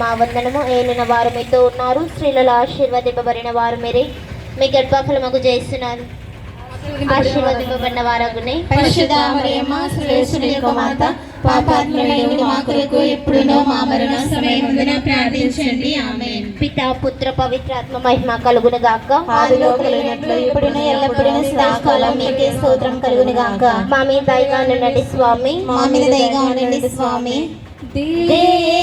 మా వందనము ఏలిన వారు మీతో ఉన్నారు. స్త్రీలలో ఆశీర్వదింపబడిన వారు మీరే. మీ గర్భఫలముకు చేస్తున్నారు ఆశీర్వదింపబడిన వారగునే. పరిశుద్ధ మరియమ్మ సురేశుని యొక్క మాత పాపాత్ములైన ఎప్పుడునో మా మరణ సమయమున ప్రార్థించండి. ఆమేన్. పిత పుత్ర పవిత్రాత్మ మహిమ కలుగును గాక ఆదిలో కలిగినట్లు ఇప్పుడును ఎల్లప్పుడూ సదాకాలం మీకే స్తోత్రం కలుగును గాక మా మీద దయగా ఉండండి స్వామి. మా మీద దయగా ఉండండి స్వామి. దేవా